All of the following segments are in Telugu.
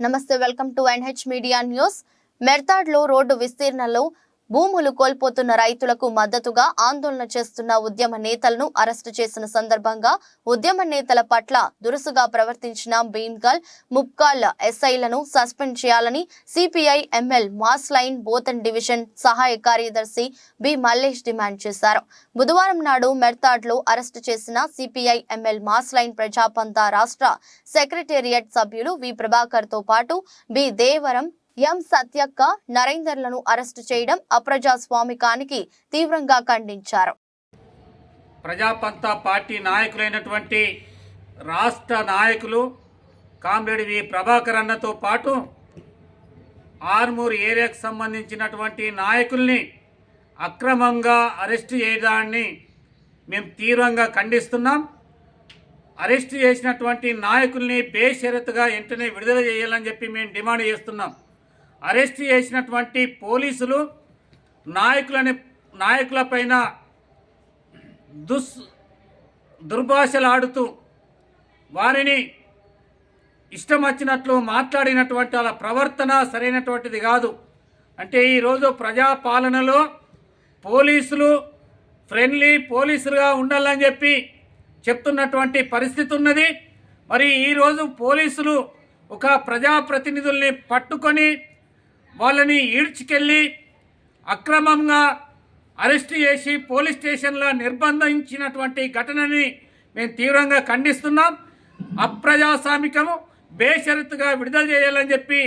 నమస్తే welcome to NH media news. మెర్తాడ్లో road విస్తీర్ణంలో భూములు కోల్పోతున్న రైతులకు మద్దతుగా ఆందోళన చేస్తున్న ఉద్యమ నేతలను అరెస్టు చేసిన సందర్భంగా ఉద్యమ నేతల పట్ల దురుసుగా ప్రవర్తించిన భీమ్గల్ ముప్కాల్ ఎస్ఐలను సస్పెండ్ చేయాలని CPI ML mass line Bodhan division సహాయ కార్యదర్శి బి మల్లేష్ డిమాండ్ చేశారు. బుధవారం నాడు మెర్తాడ్లో అరెస్టు చేసిన CPI ML mass line Prajapantha రాష్ట్ర సెక్రటేరియట్ సభ్యులు వి ప్రభాకర్తో పాటు బి దేవరం ఎం సత్యక్క నరేందర్లను అరెస్టు చేయడం అప్రజాస్వామికానికి తీవ్రంగా ఖండించారు. ప్రజాపంత పార్టీ నాయకులైనటువంటి రాష్ట్ర నాయకులు కామ్రేడ్ వి ప్రభాకర్ అన్నతో పాటు ఆర్మూర్ ఏరియాకు సంబంధించినటువంటి నాయకుల్ని అక్రమంగా అరెస్టు చేయడాన్ని మేము తీవ్రంగా ఖండిస్తున్నాం. అరెస్టు చేసినటువంటి నాయకుల్ని బేషరతుగా వెంటనే విడుదల చేయాలని చెప్పి మేము డిమాండ్ చేస్తున్నాం. అరెస్ట్ చేసినటువంటి పోలీసులు నాయకులని నాయకులపైన దుస్ దుర్భాషలాడుతూ వారిని ఇష్టం వచ్చినట్లు మాట్లాడినటువంటి వాళ్ళ ప్రవర్తన సరైనటువంటిది కాదు. అంటే ఈరోజు ప్రజాపాలనలో పోలీసులు ఫ్రెండ్లీ పోలీసులుగా ఉండాలని చెప్పి చెప్తున్నటువంటి పరిస్థితి ఉన్నది. మరి ఈరోజు పోలీసులు ఒక ప్రజాప్రతినిధుల్ని పట్టుకొని వాళ్ళని ఈడ్చుకెళ్ళి అక్రమంగా అరెస్ట్ చేసి పోలీస్ స్టేషన్లో నిర్బంధించినటువంటి ఘటనని మేము తీవ్రంగా ఖండిస్తున్నాం. అప్రజాస్వామికము బేషరతుగా విడుదల చేయాలని చెప్పి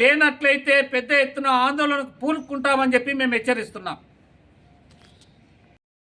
లేనట్లయితే పెద్ద ఎత్తున ఆందోళనకు పూనుకుంటామని చెప్పి మేము హెచ్చరిస్తున్నాం.